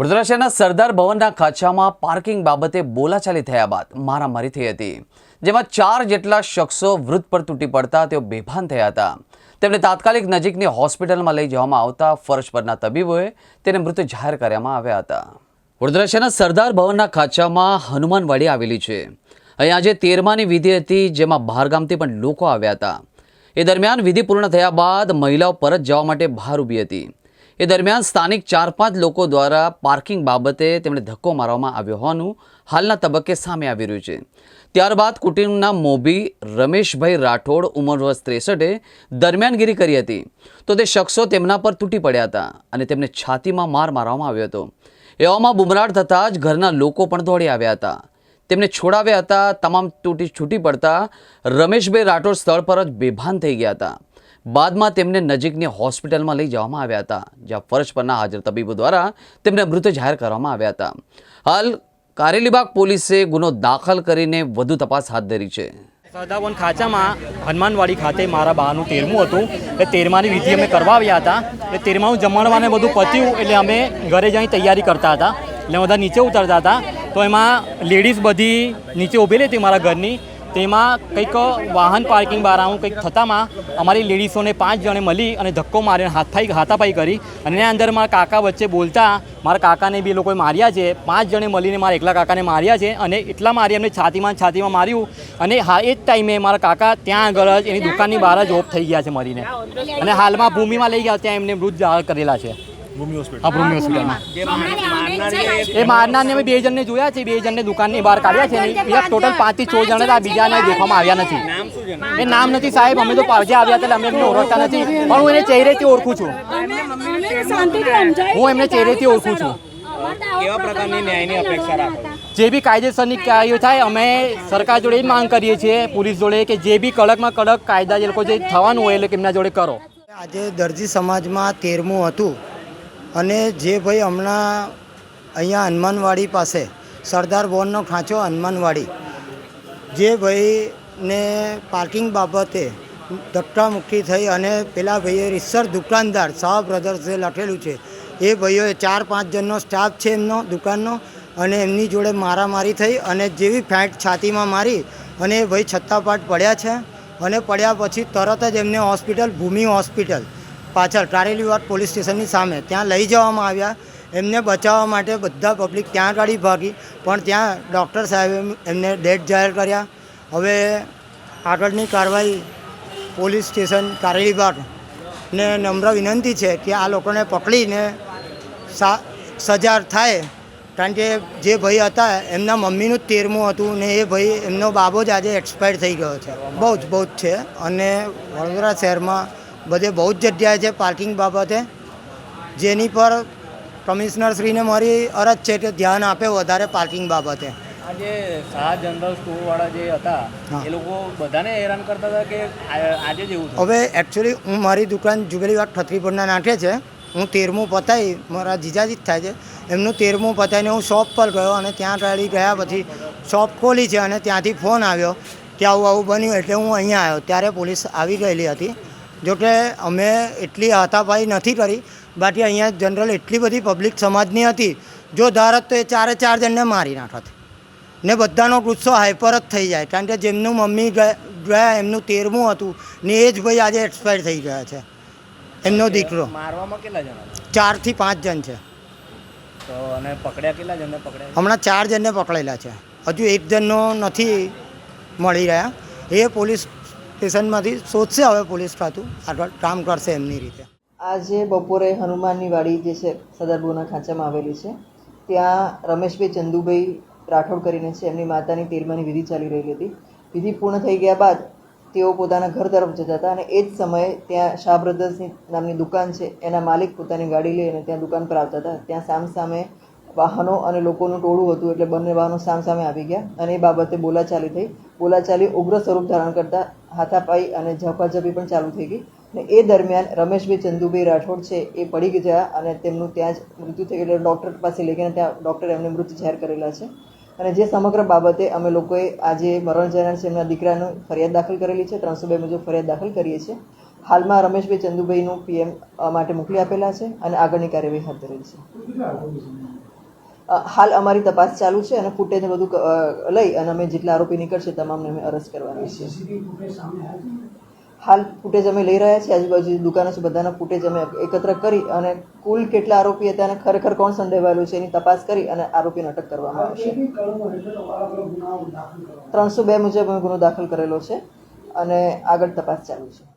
વડોદરા શહેરના સરદાર ભવનના ખાચામાં પાર્કિંગ બાબતે બોલાચાલી થયા બાદ મારામારી થઈ હતી. જેમાં ચાર જેટલા શખ્સો વૃદ્ધ પર તૂટી પડતા તેઓ બેભાન થયા હતા. તેમને તાત્કાલિક નજીકની હોસ્પિટલમાં લઈ જવામાં આવતા ફરજ પરના તબીબોએ તેને મૃત જાહેર કરવામાં આવ્યા હતા. વડોદરા શહેરના સરદાર ભવનના ખાચામાં હનુમાનવાડી આવેલી છે. અહીં આજે તેરમાની વિધિ હતી, જેમાં બહારગામથી પણ લોકો આવ્યા હતા. એ દરમિયાન વિધિ પૂર્ણ થયા બાદ મહિલાઓ પરત જવા માટે બહાર ઊભી હતી. એ દરમિયાન સ્થાનિક ચાર પાંચ લોકો દ્વારા પાર્કિંગ બાબતે તેમણે ધક્કો મારવામાં આવ્યો હોવાનું હાલના તબક્કે સામે આવી રહ્યું છે. ત્યારબાદ કુટુંબના મોભી રમેશભાઈ રાઠોડ ઉંમર વર્ષ ત્રેસઠે દરમિયાનગીરી કરી હતી. તો તે શખ્સો તેમના પર તૂટી પડ્યા હતા અને તેમને છાતીમાં માર મારવામાં આવ્યો હતો. એવામાં બુમરાટ થતાં જ ઘરના લોકો પણ દોડી આવ્યા હતા. તેમને છોડાવ્યા હતા, તમામ તૂટી છૂટી પડતા રમેશભાઈ રાઠોડ સ્થળ પર જ બેભાન થઈ ગયા હતા. બાદમાં તેમને નજીકની હોસ્પિટલમાં લઈ જવામાં આવ્યા હતા, જ્યાં ફરજ પરના હાજર તબીબો દ્વારા તેમને મૃત જાહેર કરવામાં આવ્યા હતા. હાલ કારેલીબાગ પોલીસે ગુનો દાખલ કરીને વધુ તપાસ હાથ ધરી છે. સરદાવન ખાચામાં હનુમાનવાડી ખાતે મારા બાનું તેરમું હતું. એટલે તેરમાની વિધિ અમે કરવા આવ્યા હતા. એટલે તેરમાનું જમણવાને બધું પત્યું એટલે અમે ઘરે જઈ તૈયારી કરતા હતા. એટલે બધા નીચે ઉતરતા હતા. તો એમાં લેડીઝ બધી નીચે ઊભેલી હતી મારા ઘરની. તેમાં કંઈક વાહન પાર્કિંગ બારાનું કંઈક થતામાં અમારી લેડીઝોને પાંચ જણે મળી અને ધક્કો મારીને હાથાઈ હાથાપાઈ કરી. અને એના અંદર મારા કાકા વચ્ચે બોલતા, મારા કાકાને બી લોકોએ માર્યા છે. પાંચ જણે મળીને મારા એકલા કાકાને માર્યા છે અને એટલા મારી એમને છાતીમાં છાતીમાં માર્યું. અને હા, એ જ ટાઈમે મારા કાકા ત્યાં આગળ જ એની દુકાનની બહાર જ ઓફ થઈ ગયા છે મરીને. અને હાલમાં ભૂમિમાં લઈ ગયા ત્યાં એમને મૃત જાહેર કરેલા છે. હા ભૂમિ હોસ્પિટલમાં એ મારનારને અમે બે જણને જોયા છે બે જણને દુકાનની બહાર કાઢ્યા છે ને એ ટોટલ પાંચથી છ જણ હતા બીજાને દેખવામાં આવ્યા નથી. એ નામ નથી સાહેબ અમે તો પાવજે આવ્યા હતા એટલે અમે એમને ઓળખતા નથી. પણ હું એને ચહેરેથી ઓળખું છું. હું એમને ચહેરેથી ઓળખું છું. કેવા પ્રકારની ન્યાયની અપેક્ષા રાખો? જે બી કાયદેસરની કાર્યો થાય અમે સરકાર જોડે જ માંગ કરીએ છીએ પોલીસ જોડે કે જે બી કડકમાં કડક કાયદા જે લોકો જે થવાનું હોય એટલે એમના જોડે કરો. આજે દરજી સમાજમાં તેરમું હતું. અને જે ભાઈ હમણાં અહીંયા હનુમાનવાડી પાસે, સરદાર ભવનનો ખાંચો હનુમાનવાડી, જે ભાઈને પાર્કિંગ બાબતે ધક્કામુક્કી થઈ અને પેલા ભાઈએ રીસર દુકાનદાર શાહ બ્રધર્સે લખેલું છે, એ ભાઈઓએ ચાર પાંચ જણનો સ્ટાફ છે એમનો દુકાનનો અને એમની જોડે મારામારી થઈ અને જેવી ફેંટ છાતીમાં મારી અને એ ભાઈ છત્તાપાટ પડ્યા છે અને પડ્યા પછી તરત જ એમને હોસ્પિટલ, ભૂમિ હોસ્પિટલ પાછળ કારેલીવાડ પોલીસ સ્ટેશનની સામે. ત્યાં લઈ જવામાં આવ્યા. એમને બચાવવા માટે બધા પબ્લિક ત્યાં ગાડી ભાગી, પણ ત્યાં ડૉક્ટર સાહેબે એમને ડેડ જાહેર કર્યા. હવે આગળની કાર્યવાહી પોલીસ સ્ટેશન કારેલીબાગ ને નમ્ર વિનંતી છે કે આ લોકોને પકડીને સજા થાય. કારણ કે જે ભાઈ હતા, એમના મમ્મીનું જ તેરમું હતું ને એ ભાઈ એમનો બાબો જ આજે એક્સપાયર થઈ ગયો છે. બહુ જ બહુ જ છે. અને વડોદરા શહેરમાં બધે બહુ જ જગ્યાએ છે પાર્કિંગ બાબતે. જેની પર કમિશનરશ્રીને મારી અરજ છે કે ધ્યાન આપે વધારે પાર્કિંગ બાબતે. આજે શાહ જનરલ સ્ટોરવાળા જે હતા એ લોકો બધાને હેરાન કરતા હતા કે આજે જ એવું હવે એકચ્યુઅલી હું મારી દુકાન જુબેલી વાત ખત્રીપુરના નાખે છે. હું તેરમું પતાવી મારા જીજાજી જ થાય છે. એમનું તેરમું પતાવીને હું શોપ પર ગયો અને ત્યાં ગાડી ગયા પછી શોપ ખોલી છે અને ત્યાંથી ફોન આવ્યો કે આવું આવું બન્યું એટલે હું અહીંયા આવ્યો. ત્યારે પોલીસ આવી ગયેલી હતી. જોકે અમે એટલી હાથાપાઈ નથી કરી બાકી અહીંયા જનરલ એટલી બધી પબ્લિક સમાજની હતી જો ધારત તો એ ચારે ચાર જણને મારી નાખત. ને બધાનો ગુસ્સો હાઈપર જ થઈ જાય કારણ કે જેમનું મમ્મી ગયા એમનું તેરમું હતું ને એ જ ભાઈ આજે એક્સપાયર થઈ ગયા છે એમનો દીકરો. મારવામાં કેટલા જણ? ચારથી પાંચ જણ છે. તો અને પકડ્યા કેટલા જણને પકડ્યા? હમણાં ચાર જણને પકડેલા છે. હજુ એક જણનો નથી મળી રહ્યા. એ પોલીસ સ્ટેશનમાંથી શોધશે હવે પોલીસ ખાતું આગળ કામ કરશે એમની રીતે. આજે બપોરે હનુમાનની વાડી જે છે સદરબોના ખાંચામાં આવેલી છે. ત્યાં રમેશભાઈ ચંદુભાઈ રાઠોડ કરીને છે, એમની માતાની તેરમાની વિધિ ચાલી રહેલી હતી. વિધિ પૂર્ણ થઈ ગયા બાદ તેઓ પોતાના ઘર તરફ જતા હતા અને એ જ સમયે ત્યાં શાહ બ્રધર્સની નામની દુકાન છે. એના માલિક પોતાની ગાડી લઈને ત્યાં દુકાન પર આવતા હતા. ત્યાં સામ સામે વાહનો અને લોકોનું ટોળું હતું એટલે બંને વાહનો સામ સામે આવી ગયા અને એ બાબતે બોલાચાલી થઈ. બોલાચાલી ઉગ્ર સ્વરૂપ ધારણ કરતા હાથાપાઈ અને ઝપાઝપી પણ ચાલુ થઈ ગઈ ને એ દરમિયાન રમેશભાઈ ચંદુભાઈ રાઠોડ છે એ પડી ગયા અને તેમનું ત્યાં જ મૃત્યુ થઈ એટલે ડૉક્ટર પાસે લઈ ગયા ત્યાં ડૉક્ટરે એમને મૃત જાહેર કરેલા છે. અને જે સમગ્ર બાબતે અમે લોકોએ આજે મરણ જનાર છે એમના દીકરાનું ફરિયાદ દાખલ કરેલી છે. ત્રણસો બે મુજબ ફરિયાદ દાખલ કરીએ છીએ. હાલમાં રમેશભાઈ ચંદુભાઈનું પીએમ માટે મોકલી આપેલા છે અને આગળની કાર્યવાહી હાથ ધરેલી છે. હાલ અમારી તપાસ ચાલુ છે અને ફૂટેજ બધું લઈ અને અમે જેટલા આરોપી નીકળશે તમામને અમે અરેસ્ટ કરવાની છીએ. હાલ ફૂટેજ અમે લઈ રહ્યા છીએ આજુબાજુ દુકાનો છે બધાના ફૂટેજ અમે એકત્ર કરી અને કુલ કેટલા આરોપી હતા અને ખરેખર કોણ સંડોવાયેલું છે એની તપાસ કરી અને આરોપીને અટક કરવામાં આવશે ત્રણસો બે મુજબ અમે ગુનો દાખલ કરેલો છે અને આગળ તપાસ ચાલુ છે.